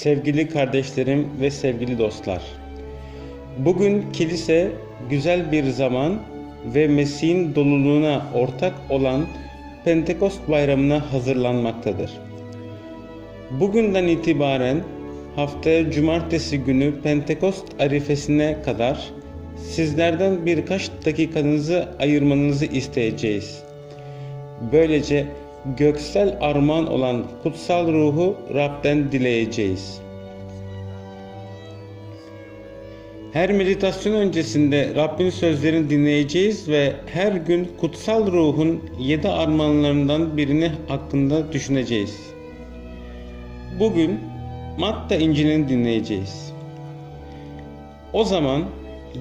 Sevgili kardeşlerim ve sevgili dostlar. Bugün kilise güzel bir zaman ve Mesih'in doluluğuna ortak olan Pentekost bayramına hazırlanmaktadır. Bugünden itibaren haftaya cumartesi günü Pentekost arifesine kadar sizlerden birkaç dakikanızı ayırmanızı isteyeceğiz. Böylece göksel armağan olan kutsal ruhu Rab'den dileyeceğiz. Her meditasyon öncesinde Rabbin sözlerini dinleyeceğiz ve her gün kutsal ruhun yedi armağanlarından birini hakkında düşüneceğiz. Bugün Matta İncil'ini dinleyeceğiz. O zaman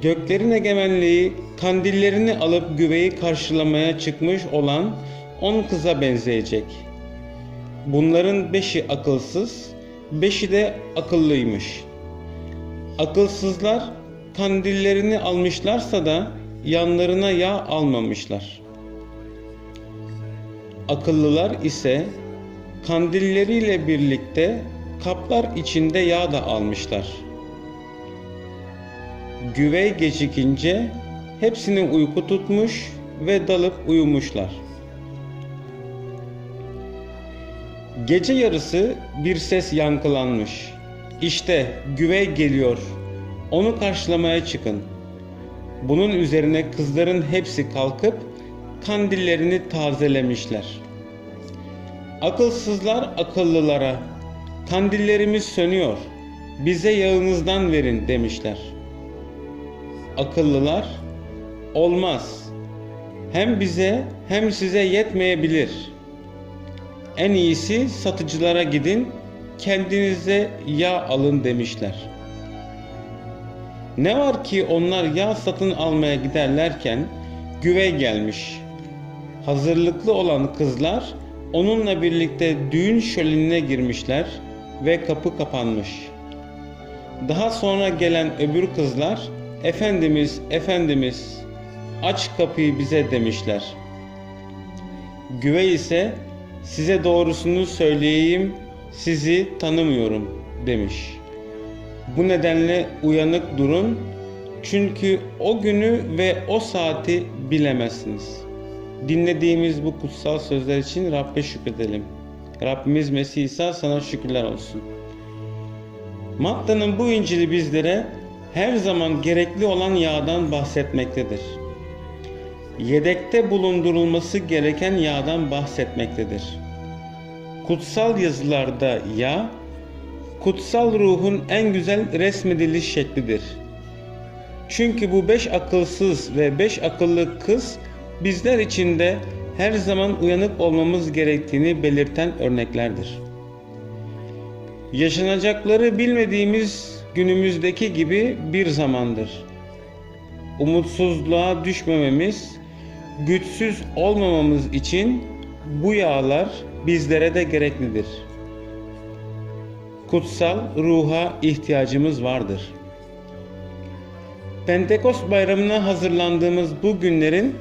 göklerin egemenliği kandillerini alıp güveyi karşılamaya çıkmış olan on kıza benzeyecek. Bunların beşi akılsız, beşi de akıllıymış. Akılsızlar kandillerini almışlarsa da yanlarına yağ almamışlar. Akıllılar ise kandilleriyle birlikte kaplar içinde yağ da almışlar. Güvey gecikince hepsini uyku tutmuş ve dalıp uyumuşlar. Gece yarısı bir ses yankılanmış. İşte güvey geliyor. Onu karşılamaya çıkın. Bunun üzerine kızların hepsi kalkıp kandillerini tazelemişler. Akılsızlar akıllılara kandillerimiz sönüyor. Bize yağınızdan verin demişler. Akıllılar olmaz. Hem bize hem size yetmeyebilir.'' En iyisi satıcılara gidin, kendinize yağ alın demişler. Ne var ki onlar yağ satın almaya giderlerken güvey gelmiş. Hazırlıklı olan kızlar onunla birlikte düğün şölenine girmişler ve kapı kapanmış. Daha sonra gelen öbür kızlar Efendimiz, Efendimiz aç kapıyı bize demişler. Güvey ise size doğrusunu söyleyeyim sizi tanımıyorum demiş. Bu nedenle uyanık durun çünkü o günü ve o saati bilemezsiniz. Dinlediğimiz bu kutsal sözler için Rabbe şükredelim. Rabbimiz Mesih İsa sana şükürler olsun. Matta'nın bu İncil'i bizlere her zaman gerekli olan yağdan bahsetmektedir yedekte bulundurulması gereken yağdan bahsetmektedir. Kutsal yazılarda yağ, kutsal ruhun en güzel resmediliş şeklidir. Çünkü bu beş akılsız ve beş akıllı kız bizler için de her zaman uyanık olmamız gerektiğini belirten örneklerdir. Yaşanacakları bilmediğimiz günümüzdeki gibi bir zamandır. Umutsuzluğa düşmememiz, güçsüz olmamamız için bu yağlar bizlere de gereklidir. Kutsal ruha ihtiyacımız vardır. Pentekost bayramına hazırlandığımız bu günlerin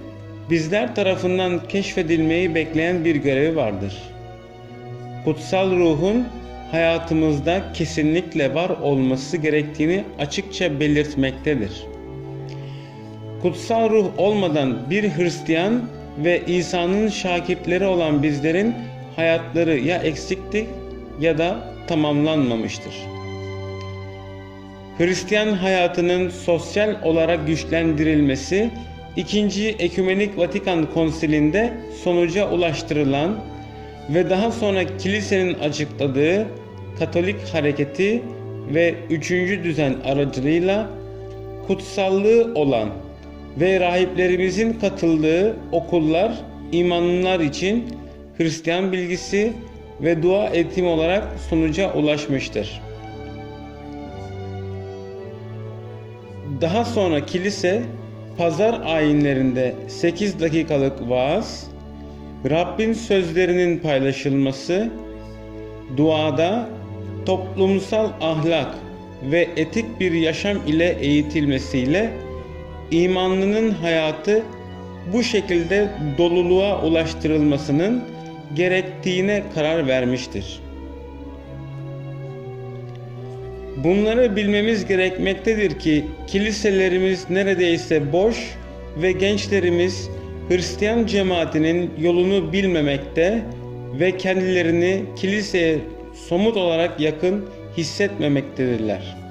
bizler tarafından keşfedilmeyi bekleyen bir görevi vardır. Kutsal ruhun hayatımızda kesinlikle var olması gerektiğini açıkça belirtmektedir kutsal ruh olmadan bir Hristiyan ve İsa'nın şakirtleri olan bizlerin hayatları ya eksikti ya da tamamlanmamıştır. Hristiyan hayatının sosyal olarak güçlendirilmesi 2. Ekümenik Vatikan Konsili'nde sonuca ulaştırılan ve daha sonra kilisenin açıkladığı Katolik hareketi ve 3. düzen aracılığıyla kutsallığı olan ve rahiplerimizin katıldığı okullar imanlılar için Hristiyan bilgisi ve dua eğitimi olarak sonuca ulaşmıştır. Daha sonra kilise pazar ayinlerinde 8 dakikalık vaaz, Rabbin sözlerinin paylaşılması, duada toplumsal ahlak ve etik bir yaşam ile eğitilmesiyle imanlının hayatı bu şekilde doluluğa ulaştırılmasının gerektiğine karar vermiştir. Bunları bilmemiz gerekmektedir ki kiliselerimiz neredeyse boş ve gençlerimiz Hristiyan cemaatinin yolunu bilmemekte ve kendilerini kiliseye somut olarak yakın hissetmemektedirler.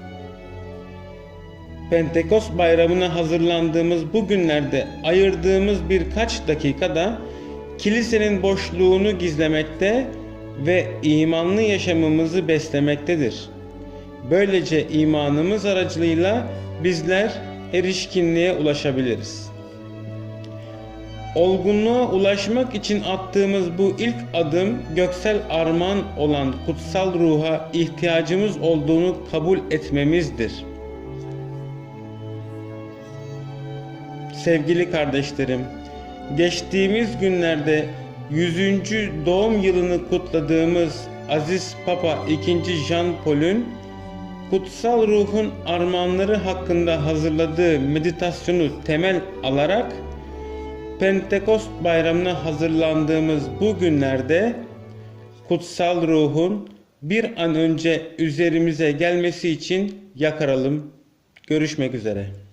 Pentekost bayramına hazırlandığımız bu günlerde ayırdığımız birkaç dakikada kilisenin boşluğunu gizlemekte ve imanlı yaşamımızı beslemektedir. Böylece imanımız aracılığıyla bizler erişkinliğe ulaşabiliriz. Olgunluğa ulaşmak için attığımız bu ilk adım göksel armağan olan kutsal ruha ihtiyacımız olduğunu kabul etmemizdir. Sevgili kardeşlerim, geçtiğimiz günlerde 100. doğum yılını kutladığımız Aziz Papa II. Jean Paul'ün kutsal ruhun armağanları hakkında hazırladığı meditasyonu temel alarak Pentekost bayramına hazırlandığımız bu günlerde kutsal ruhun bir an önce üzerimize gelmesi için yakaralım. Görüşmek üzere.